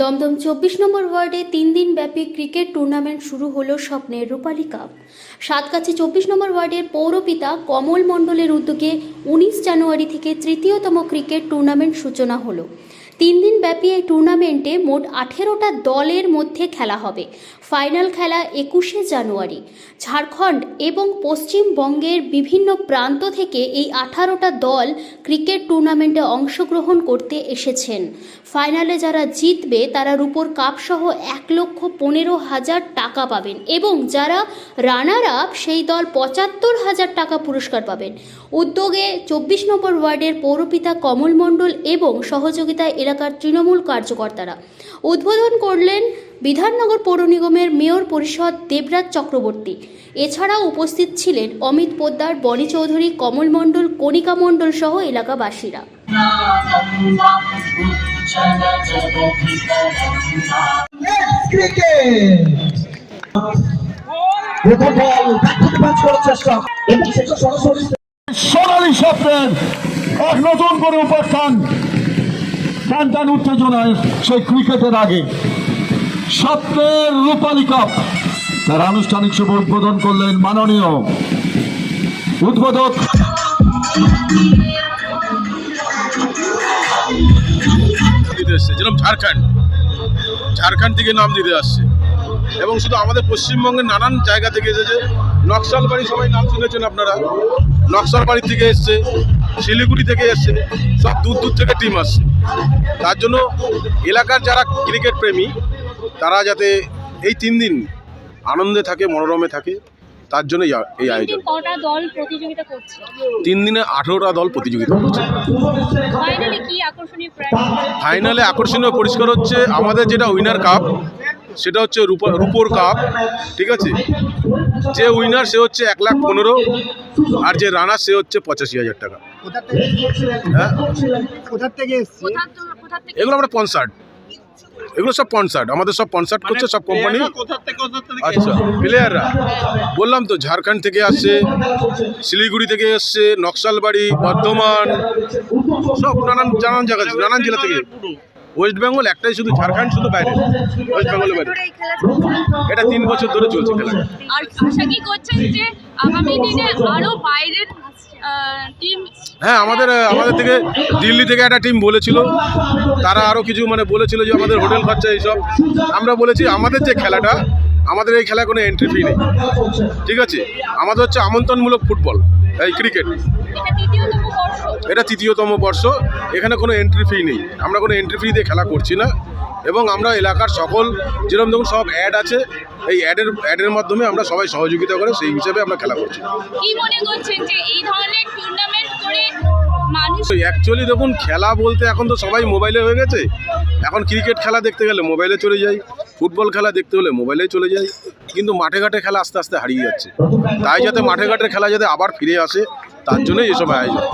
দমদম চব্বিশ নম্বর ওয়ার্ডে তিন দিন ব্যাপী ক্রিকেট টুর্নামেন্ট শুরু হলো স্বপ্নের রূপালী কাপ। সাতগাছি চব্বিশ নম্বর ওয়ার্ডের পৌরপিতা কমল মণ্ডলের উদ্যোগে উনিশ জানুয়ারি থেকে তৃতীয়তম ক্রিকেট টুর্নামেন্ট সূচনা হলো। তিন দিন ব্যাপী এই টুর্নামেন্টে মোট আঠেরোটা দলের মধ্যে খেলা হবে। ফাইনাল খেলা একুশে জানুয়ারি। ঝাড়খণ্ড এবং পশ্চিমবঙ্গের বিভিন্ন প্রান্ত থেকে এই আঠারোটা দল ক্রিকেট টুর্নামেন্টে অংশগ্রহণ করতে এসেছেন। ফাইনালে যারা জিতবে তারা রূপোর কাপসহ এক লক্ষ পনেরো হাজার টাকা পাবেন এবং যারা রানার আপ সেই দল পঁচাত্তর হাজার টাকা পুরস্কার পাবেন। উদ্যোগে চব্বিশ নম্বর ওয়ার্ডের পৌরপিতা কমল মণ্ডল এবং সহযোগিতায় এলাকার তৃণমূল কার্যকর্তারা উদ্বোধন করলেন বিধাননগর পৌর নিগমের মেয়র পরিষদ দেবরাজ চক্রবর্তী। এছাড়াও উপস্থিত ছিলেন অমিত পোদ্দার, বনি চৌধুরী, কমল মণ্ডল, কণিকা মণ্ডল সহ এলাকাবাসীরা। সোনালী স্বপ্নের এক নতুন করে উপাখ্যান টান টান উত্তেজনায় সেই ক্রিকেটের আগে। স্বপ্নের রূপালী কাপ। তার আনুষ্ঠানিক শুভ উদ্বোধন করলেন মাননীয় উদ্বোধক এসছে, যেরকম ঝাড়খণ্ড। ঝাড়খণ্ড থেকে নাম দিতে আসছে। এবং শুধু আমাদের পশ্চিমবঙ্গের নানান জায়গা থেকে এসেছে। নকশালবাড়ি সবাই নাম শুনেছেন আপনারা। নকশালবাড়ি থেকে এসছে, শিলিগুড়ি থেকে এসছে, সব দূর দূর থেকে টিম আসছে। তার জন্য এলাকার যারা ক্রিকেট প্রেমী, তারা যাতে এই তিন দিন আনন্দে থাকে, মনোরমে থাকে তার জন্য এই আয়োজন। কটা দল প্রতিযোগিতা করছে? তিন দিনে আঠেরোটা দল প্রতিযোগিতা করছে। ফাইনালি কি আকর্ষণীয় প্রাইজ ফাইনালে আকর্ষণীয় পরিষ্কার হচ্ছে আমাদের যেটা উইনার কাপ সেটা হচ্ছে রূপা রূপোর কাপ ঠিক আছে? যে উইনার সে হচ্ছে এক লাখ পনেরো আর যে রানার সে হচ্ছে পঁচাশি হাজার টাকা। হ্যাঁ? এগুলো আমরা পনসার্ট এগুলো সব পনসার্ট আমাদের সব পনসার্ট করছে সব কোম্পানি আচ্ছা প্লেয়াররা বললাম তো ঝাড়খণ্ড থেকে আসছে শিলিগুড়ি থেকে এসছে নকশালবাড়ি বর্ধমান সব নানান নানান জায়গা থেকে, নানান জেলা থেকে। ওয়েস্ট বেঙ্গল একটাই শুধু ঝাড়খণ্ড শুধু বাইরে। ওয়েস্ট বেঙ্গলের বাইরে? এটা তিন বছর ধরে চলছে খেলা। আর আশা কি করছেন যে আগামী দিনে আরও বাইরের টিম হ্যাঁ আমাদের আমাদের থেকে দিল্লি থেকে একটা টিম বলেছিল। তারা আরও কিছু মানে বলেছিল যে আমাদের হোটেল খরচা এইসব। আমরা বলেছি আমাদের যে খেলাটা আমাদের এই খেলায় কোনো এন্ট্রি ফি নেই। ঠিক আছে? আমাদের হচ্ছে আমন্ত্রণমূলক ফুটবল এই ক্রিকেট এটা তৃতীয়তম বর্ষ। এটা তৃতীয়তম বর্ষ। এখানে কোনো এন্ট্রি ফি নেই। আমরা কোনো এন্ট্রি ফি দিয়ে খেলা করছি না। এবং আমরা এলাকার সকল যেরকম দেখুন সব অ্যাড আছে এই অ্যাডের অ্যাডের মাধ্যমে আমরা সবাই সহযোগিতা করে সেই হিসাবে আমরা খেলা করছি। কি মনে করছেন যে এই ধরনের টুর্নামেন্ট করে মানুষ অ্যাকচুয়ালি দেখুন খেলা বলতে এখন তো সবাই মোবাইলে হয়ে গেছে। এখন ক্রিকেট খেলা দেখতে গেলে মোবাইলে চলে যাই ফুটবল খেলা দেখতে হলে মোবাইলে চলে যাই কিন্তু মাঠে ঘাটে খেলা আস্তে আস্তে হারিয়ে যাচ্ছে। তাই যাতে মাঠে ঘাটের খেলা যাতে আবার ফিরে আসে তার জন্যই এসব আয়োজন।